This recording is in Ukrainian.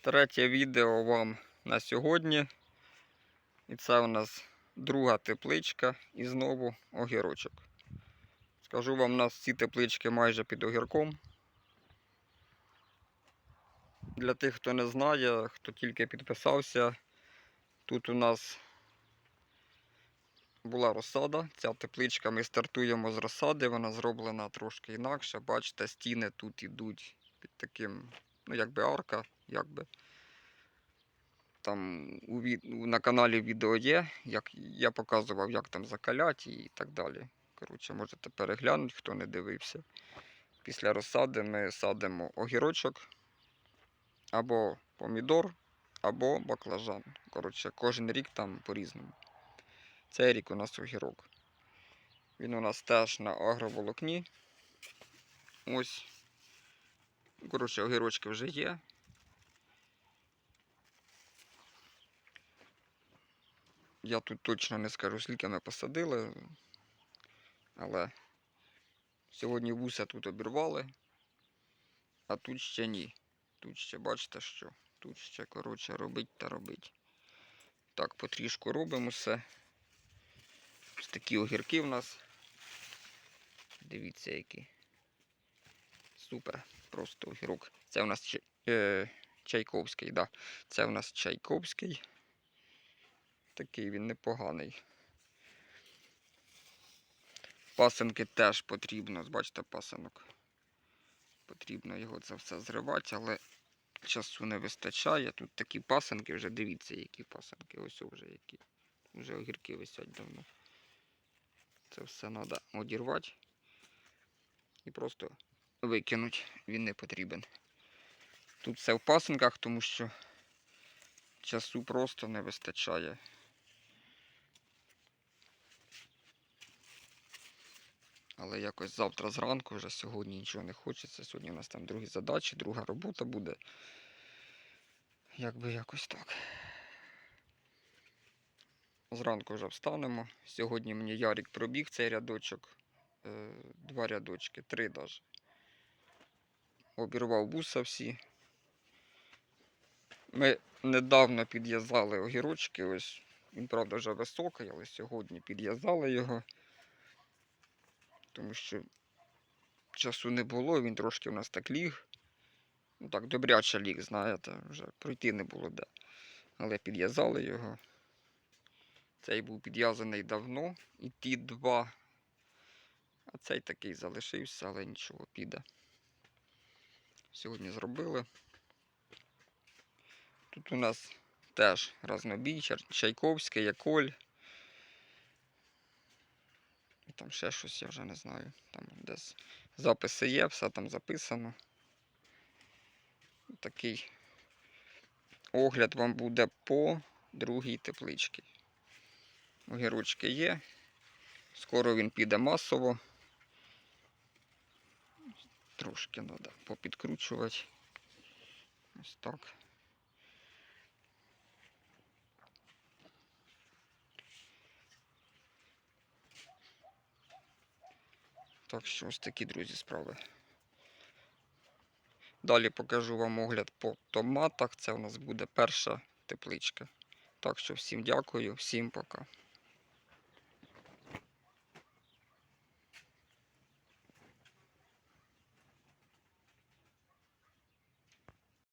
Третє відео вам на сьогодні. І це у нас друга тепличка і знову огірочок. Скажу вам, у нас ці теплички майже під огірком. Для тих, хто не знає, хто тільки підписався, тут у нас була розсада. Ця тепличка ми стартуємо з розсади, вона зроблена трошки інакше. Бачите, стіни тут ідуть під таким, ну якби арка, якби. Там у на каналі відео є, як я показував, як там закалять і так далі. Коротше, можете переглянути, хто не дивився. Після розсади ми садимо огірочок або помідор, або баклажан. Коротше, кожен рік там по-різному. Цей рік у нас огірок. Він у нас теж на агроволокні. Ось. Коротше, огірочки вже є. Я тут точно не скажу, скільки ми посадили. Але сьогодні вуса тут обірвали, а тут ще ні. Тут ще бачите що? Тут ще, коротше, робить та робить. Так, потрішку робимо все. Ось такі огірки в нас. Дивіться, які. Супер. Просто огірок. Це у нас е, чайковський, да. Це у нас чайковський. Такий він непоганий. Пасенки теж потрібно, бачите, пасенок. Потрібно його це все зривати, але часу не вистачає. Тут такі пасенки, вже дивіться, які пасенки. Ось вже які. Вже огірки висять давно. Це все треба одірвати і просто викинути. Він не потрібен. Тут все в пасенках, тому що часу просто не вистачає. Але якось завтра зранку, вже сьогодні нічого не хочеться. Сьогодні у нас там другі задачі, друга робота буде. Якби якось так. Зранку вже встанемо. Сьогодні мені Ярік пробіг цей рядочок. Е, Два рядочки, три навіть. Обірвав буса всі. Ми недавно підв'язали огірочки. Ось він, правда, вже високий, але сьогодні підв'язали його тому що часу не було, він трошки у нас так ліг. Ну так, добряче ліг, знаєте, вже пройти не було де. Але підв'язали його. Цей був підв'язаний давно, і ті два. А цей такий залишився, але нічого піде. Сьогодні зробили. Тут у нас теж разнобій, Чайковський, Яколь. І там ще щось, я вже не знаю. Там десь записи є, все там записано. Такий огляд вам буде по другій тепличці. Огірочки є. Скоро він піде масово. Трошки треба попідкручувати. Ось так. Так що ось такі, друзі, справи. Далі покажу вам огляд по томатах. Це у нас буде перша тепличка. Так що всім дякую, всім пока.